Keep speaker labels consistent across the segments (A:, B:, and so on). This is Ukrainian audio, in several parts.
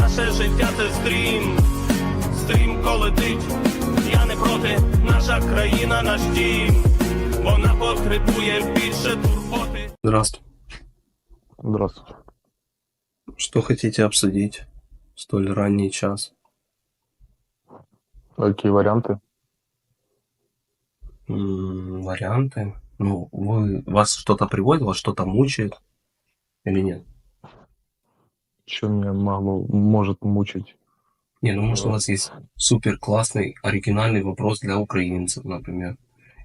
A: Наше життя це стрім, стрімко летить. Я не проти, наша країна, наш дім. Вона потребує більше турботи.
B: Здравствуй.
C: Здравствуйте.
B: Что хотите обсудить в столь ранний час?
C: Какие варианты?
B: М, варианты? Ну, вы, вас что-то приводит, вас что-то мучает или нет?
C: Что меня могло, может мучить?
B: Не, ну может у вас есть супер классный оригинальный вопрос для украинцев, например.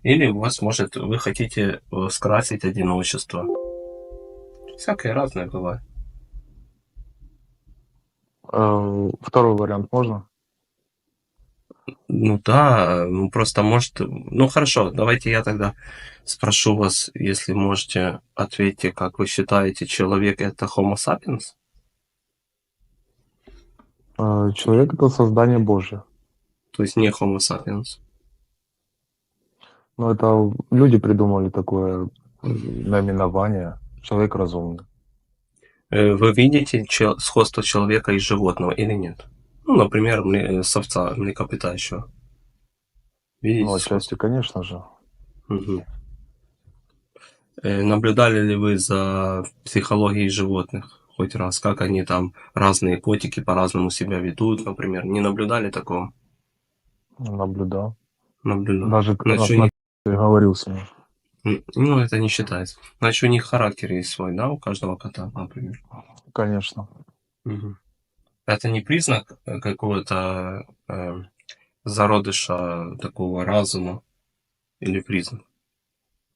B: Или у вас, может, вы хотите э, скрасить одиночество. Всякое разное бывает.
C: Э, Второй вариант можно?
B: Ну да, ну просто может... Ну хорошо, давайте я тогда спрошу вас, если можете, ответьте, как вы считаете, человек это Homo sapiens?
C: Э, Человек это создание Божье.
B: То есть не Homo sapiens.
C: Но это люди придумали такое наименование. Человек разумный.
B: Э, Вы видите сходство человека и животного или нет? Ну, например, мле- с овца, млекопитающего. Видите?
C: Ну, отчасти, конечно же.
B: Э, Наблюдали ли вы за психологией животных хоть раз? Как они там, разные котики по-разному себя ведут, например? Не наблюдали такого?
C: Наблюдал.
B: Наблюдал.
C: Даже
B: Значит, у них-
C: говорил с ним.
B: Ну, это не считается. Значит, у них характер есть свой, да, у каждого кота, например.
C: Конечно.
B: Мгм. Это не признак э, какого-то э, зародыша такого разума или признак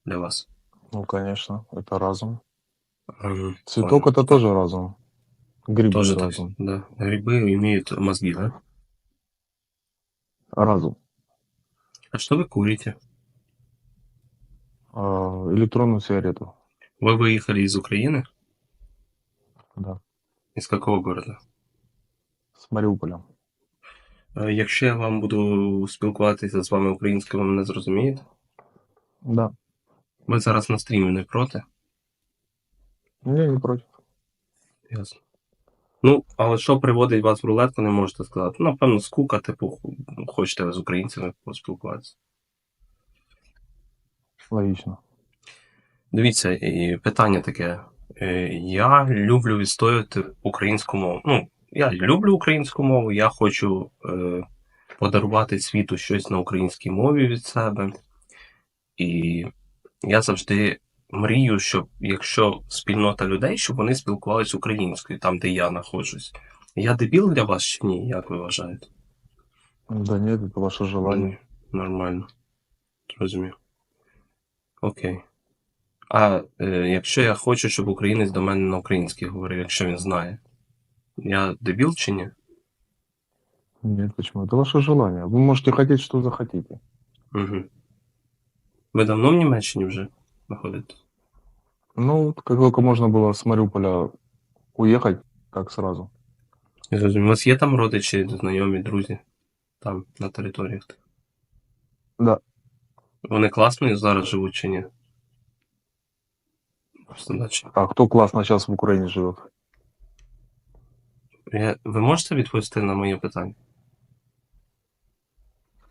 B: для вас?
C: Ну, конечно. Это разум.
B: Мгм,
C: Цветок
B: понял.
C: это тоже разум. Гриб
B: тоже
C: это
B: так,
C: разум.
B: да. Грибы имеют мозги, да?
C: Разум.
B: А что вы курите?
C: Э, Электронную сигарету.
B: Вы выехали из Украины?
C: Да.
B: Из какого города?
C: С Мариуполя.
B: Е, Якщо я вам буду спілкуватися з вами українською, ви мене зрозумієте?
C: Да.
B: Ви зараз на стрімі не проти?
C: Не, не против.
B: Ясно. Ну, але що приводить вас в рулетку, не можете сказати. Ну, Напевно, скука, типу, хочете з українцями поспілкуватися.
C: Логично.
B: Дивіться, і питання таке. Е, Я люблю відстоювати українську мову. Ну, я люблю українську мову, я хочу е, подарувати світу щось на українській мові від себе. І я завжди мрію, щоб якщо спільнота людей, щоб вони спілкувалися українською, там, де я знаходжусь. Я дебіл для вас чи ні, як ви вважаєте?
C: Да нет, это ваше желание.
B: Ні, Нормально. Розумію. Окей. А е, якщо я хочу, щоб українець до мене на українській говорив, якщо він знає, я дебіл чи ні?
C: Нет, почему? Это ваше желание. Вы можете хотеть, что захотите.
B: Угу. Ви давно в Німеччині вже знаходитесь?
C: Ну, как только можно было с Мариуполя уехать, так сразу.
B: Я зрозумів. У вас є там родичі, знайомі, друзі? Там, на територіях?
C: Да.
B: Вони класно зараз живуть чи ні? Просто наче.
C: А кто классно сейчас в Украине живет?
B: Я... Ви можете відповісти на моє питання?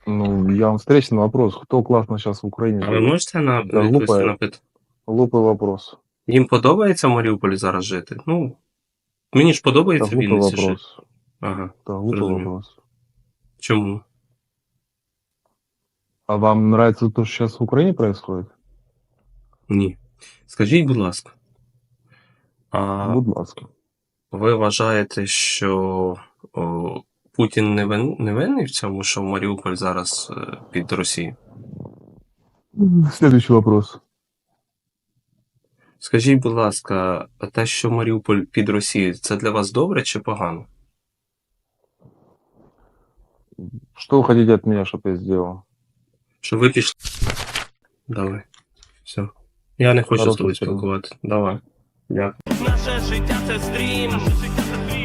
C: Ну, я вам встречный вопрос. Кто классно сейчас в Украине
B: А
C: живет?
B: можете на...
C: Та
B: відповісти на питання?
C: Глупый вопрос.
B: Їм подобається в Маріуполі зараз жити? Ну, мені ж
C: Это
B: подобається в
C: глупый
B: Вінниці жити.
C: вопрос.
B: Ага.
C: Это глупый
B: Разумею.
C: вопрос.
B: Чому?
C: А вам нравится то, что сейчас в Украине происходит?
B: Ні. Скажіть, будь ласка. А
C: Будь ласка.
B: ви вважаєте, що о, Путін не, вин... не винний в цьому, що Маріуполь зараз е, під Росією?
C: Следующий вопрос.
B: Скажіть, будь ласка, а те, що Маріуполь під Росією, це для вас добре чи погано?
C: Что вы хотите от меня, чтобы я сделал?
B: Що ви пішли. Давай. Все. Я не хочу з тобою
C: дня.
B: спілкуватися. Давай. Дякую.
A: Наше життя це стрім,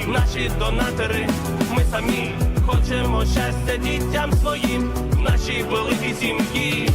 A: наші донатори, ми самі хочемо щастя дітям своїм, в нашій великій сім'ї.